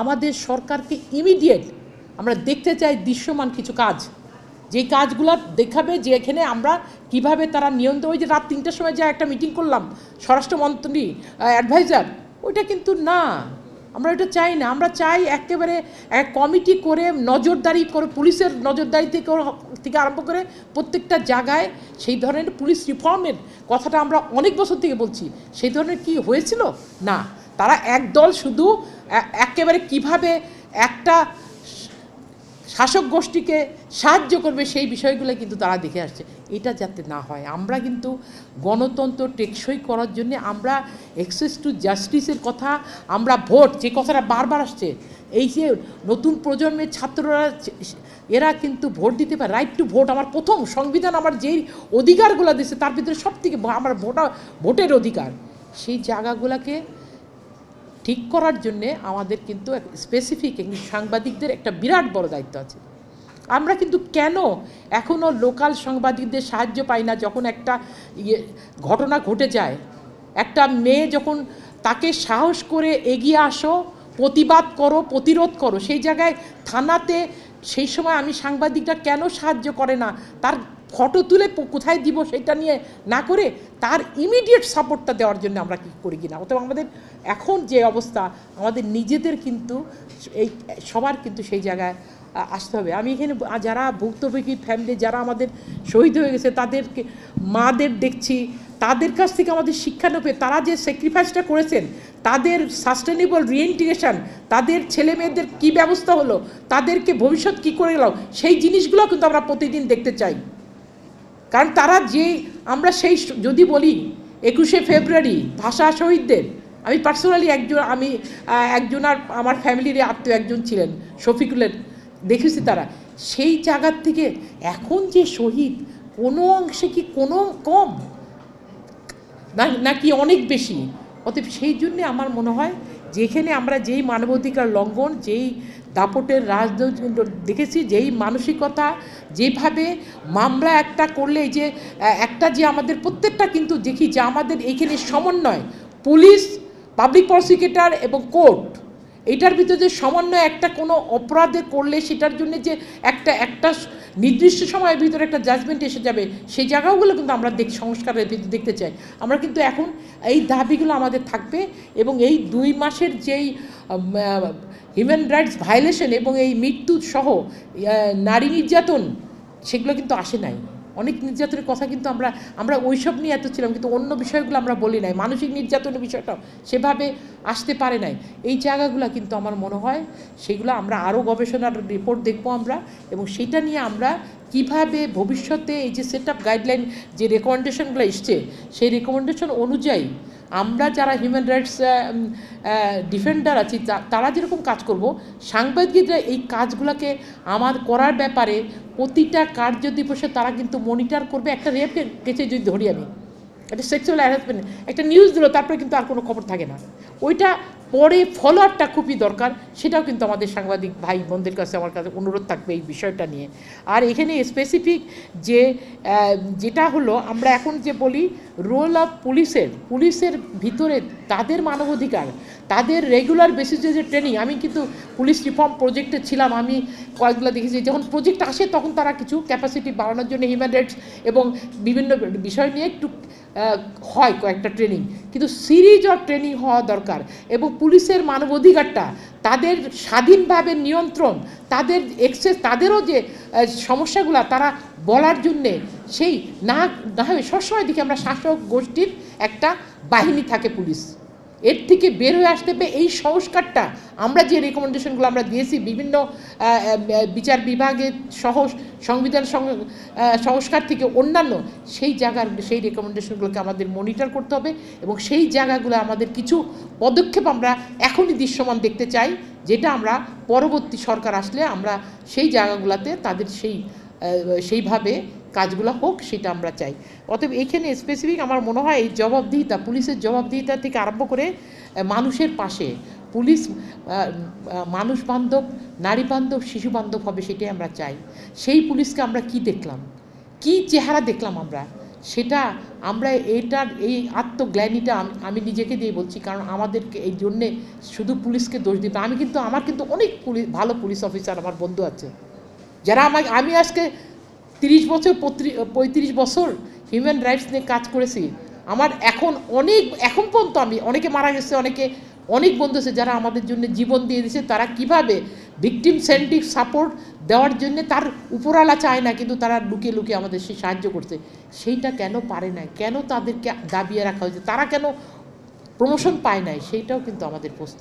আমাদের সরকারকে ইমিডিয়েট আমরা দেখতে চাই দৃশ্যমান কিছু কাজ। যে কাজগুলো দেখাবে যে এখানে আমরা কীভাবে তারা নিয়ন্ত্রণ, ওই যে রাত তিনটার সময় যা একটা মিটিং করলাম, স্বরাষ্ট্রমন্ত্রী অ্যাডভাইজার ওইটা কিন্তু না। আমরা এটা চাই না। আমরা চাই একেবারে এক কমিটি করে নজরদারি করে, পুলিশের নজরদারি থেকে থেকে আরম্ভ করে প্রত্যেকটা জায়গায় সেই ধরনের পুলিশ রিফর্মের কথাটা আমরা অনেক বছর থেকে বলছি। সেই ধরনের কি হয়েছিল? না। তারা একদল শুধু একেবারে কীভাবে একটা শাসক গোষ্ঠীকে সাহায্য করবে সেই বিষয়গুলো কিন্তু তারা দেখে আসছে। এটা যাতে না হয়। আমরা কিন্তু গণতন্ত্র টেকসই করার জন্যে আমরা অ্যাক্সেস টু জাস্টিসের কথা, আমরা ভোট, যে কথাটা বারবার আসছে, এই যে নতুন প্রজন্মের ছাত্ররা এরা কিন্তু ভোট দিতে পারে রাইট টু ভোট আমার প্রথম সংবিধান আমার যেই অধিকারগুলো দিচ্ছে তার ভিতরে সব থেকে আমার ভোটা ভোটের অধিকার। সেই জায়গাগুলোকে ঠিক করার জন্যে আমাদের কিন্তু স্পেসিফিক সাংবাদিকদের একটা বিরাট বড় দায়িত্ব আছে। আমরা কিন্তু কেন এখনও লোকাল সাংবাদিকদের সাহায্য পাই না যখন একটা ইয়ে ঘটনা ঘটে যায়? একটা মেয়ে যখন তাকে সাহস করে এগিয়ে আসো, প্রতিবাদ করো, প্রতিরোধ করো, সেই জায়গায় থানাতে সেই সময় আমি সাংবাদিকরা কেন সাহায্য করে না? তার ফটো তুলে কোথায় দিব সেটা নিয়ে না করে তার ইমিডিয়েট সাপোর্টটা দেওয়ার জন্য আমরা কি করি কিনা। অথবা আমাদের এখন যে অবস্থা, আমাদের নিজেদের কিন্তু এই সবার কিন্তু সেই জায়গায় আসতে হবে। আমি এখানে যারা ভুক্তভোগী ফ্যামিলি যারা আমাদের শহীদ হয়ে গেছে, তাদেরকে, মাদের দেখছি, তাদের কাছ থেকে আমাদের শিক্ষা নেবে। তারা যে স্যাক্রিফাইসটা করেছেন, তাদের সাস্টেনেবল রিইন্টিগ্রেশন তাদের ছেলে মেয়েদের কী ব্যবস্থা হলো, তাদেরকে ভবিষ্যৎ কী করে গেল, সেই জিনিসগুলো কিন্তু আমরা প্রতিদিন দেখতে চাই। কারণ তারা যে, আমরা সেই যদি বলি, একুশে ফেব্রুয়ারি ভাষা শহীদদের, আমি পার্সোনালি একজন, আমি একজন আর আমার ফ্যামিলির আত্মীয় একজন ছিলেন, শফিকুলের, দেখেছি তারা। সেই জায়গার থেকে এখন যে শহীদ, কোনো অংশে কি কোনো কম? না, নাকি অনেক বেশি? অতএব সেই জন্যে আমার মনে হয়, যেখানে আমরা যেই মানবাধিকার লঙ্ঘন, যেই দাপটের রাজনীতি দেখেছি, যেই মানসিকতা, যেভাবে মামলা একটা করলে যে একটা যে আমাদের প্রত্যেকটা কিন্তু দেখি যে আমাদের এইখানে সমন্বয়, পুলিশ পাবলিক প্রসিকিউটর এবং কোর্ট এটার ভিতরে যে সমন্বয় একটা কোনো অপরাধে করলে সেটার জন্য যে একটা একটা নির্দিষ্ট সময়ের ভিতরে একটা জাজমেন্ট এসে যাবে, সেই জায়গাগুলো কিন্তু আমরা দেখ, সংস্কারের ভিতরে দেখতে চাই। আমরা কিন্তু এখন এই দাবিগুলো আমাদের থাকবে এবং এই দুই মাসের যেই হিউম্যান রাইটস ভায়োলেশন এবং এই মৃত্যু সহ নারী নির্যাতন সেগুলো কিন্তু আসে নাই। অনেক নির্যাতনের কথা কিন্তু আমরা আমরা ওইসব নিয়ে এত ছিলাম কিন্তু অন্য বিষয়গুলো আমরা বলি নাই। মানসিক নির্যাতনের বিষয়টা সেভাবে আসতে পারে নাই। এই জায়গাগুলো কিন্তু আমার মনে হয় সেগুলো আমরা আরও গবেষণার রিপোর্ট দেখব আমরা এবং সেটা নিয়ে আমরা কীভাবে ভবিষ্যতে এই যে সেট আপ গাইডলাইন যে রেকমেন্ডেশনগুলো এসছে সেই রেকমেন্ডেশন অনুযায়ী আমরা যারা হিউম্যান রাইটস ডিফেন্ডার আছি তারা যেরকম কাজ করব, সাংবাদিকরা এই কাজগুলোকে আমার করার ব্যাপারে প্রতিটা কার্য দিবসে তারা কিন্তু মনিটর করবে। একটা রেপ কেচে যদি ধরি আমি, একটা সেক্সুয়াল হ্যারাসমেন্ট একটা নিউজ দিল, তারপরে কিন্তু আর কোনো খবর থাকে না। ওইটা পরে ফলো আপটা খুবই দরকার, সেটাও কিন্তু আমাদের সাংবাদিক ভাই বোনদের কাছে আমার কাছে অনুরোধ থাকবে এই বিষয়টা নিয়ে। আর এখানে স্পেসিফিক যে যেটা হলো, আমরা এখন যে বলি রোল অফ পুলিশের পুলিশের ভিতরে তাদের মানবাধিকার, তাদের রেগুলার বেসিসে যে ট্রেনিং আমি কিন্তু পুলিশ রিফর্ম প্রজেক্টে ছিলাম, আমি কয়েকগুলো দেখেছি, যখন প্রজেক্ট আসে তখন তারা কিছু ক্যাপাসিটি বাড়ানোর জন্য হিউম্যান রাইটস এবং বিভিন্ন বিষয় নিয়ে একটু হয় কয়েকটা ট্রেনিং কিন্তু সিরিজ অফ ট্রেনিং হওয়া দরকার এবং পুলিশের মানবাধিকারটা, তাদের স্বাধীনভাবে নিয়ন্ত্রণ, তাদের এক্সেস তাদেরও যে সমস্যাগুলো তারা বলার জন্যে সেই না না সবসময় দেখি আমরা শাসক গোষ্ঠীর একটা বাহিনী থাকে পুলিশ। এর থেকে বের হয়ে আসতে হবে এই সংস্কারটা আমরা যে রেকমেন্ডেশনগুলো আমরা দিয়েছি, বিভিন্ন বিচার বিভাগের সহ সংবিধান সংস্কার থেকে অন্যান্য, সেই জায়গার, সেই রেকমেন্ডেশনগুলোকে আমাদের মনিটর করতে হবে এবং সেই জায়গাগুলো আমাদের কিছু পদক্ষেপ আমরা এখনই দৃশ্যমান দেখতে চাই, যেটা আমরা পরবর্তী সরকার আসলে আমরা সেই জায়গাগুলোতে তাদের সেই সেইভাবে কাজগুলো হোক, সেটা আমরা চাই। অতএব এখানে স্পেসিফিক আমার মনে হয় এই জবাবদিহিতা, পুলিশের জবাবদিহিতা থেকে আরম্ভ করে মানুষের পাশে, পুলিশ মানুষ বান্ধব, নারী বান্ধব, শিশু বান্ধব হবে সেটাই আমরা চাই। সেই পুলিশকে আমরা কি দেখলাম? কি চেহারা দেখলাম আমরা? সেটা আমরা এইটার এই আত্মগ্লানিটা আমি নিজেকে দিয়ে বলছি, কারণ আমাদেরকে এই জন্যে শুধু পুলিশকে দোষ দিতে আমি কিন্তু, আমার কিন্তু অনেক পুলিশ ভালো পুলিশ অফিসার আমার বন্ধু আছে। যারা আমাকে আমি আজকে তিরিশ বছর পঁয়ত্রিশ বছর হিউম্যান রাইটস নিয়ে কাজ করেছি। আমার এখন অনেক, এখন পর্যন্ত আমি, অনেকে মারা গেছে, অনেকে অনেক বন্ধু আছে যারা আমাদের জন্য জীবন দিয়ে দিয়েছে, তারা কীভাবে ভিকটিম সেন্টিক সাপোর্ট দেওয়ার জন্য তার উপরালা চায় না, কিন্তু তারা লুকিয়ে লুকিয়ে আমাদের সে সাহায্য করছে। সেইটা কেন পারে না কেন তাদেরকে দাবিয়ে রাখা হয়েছে? তারা কেন প্রমোশন পায় নাই? সেইটাও কিন্তু আমাদের প্রশ্ন।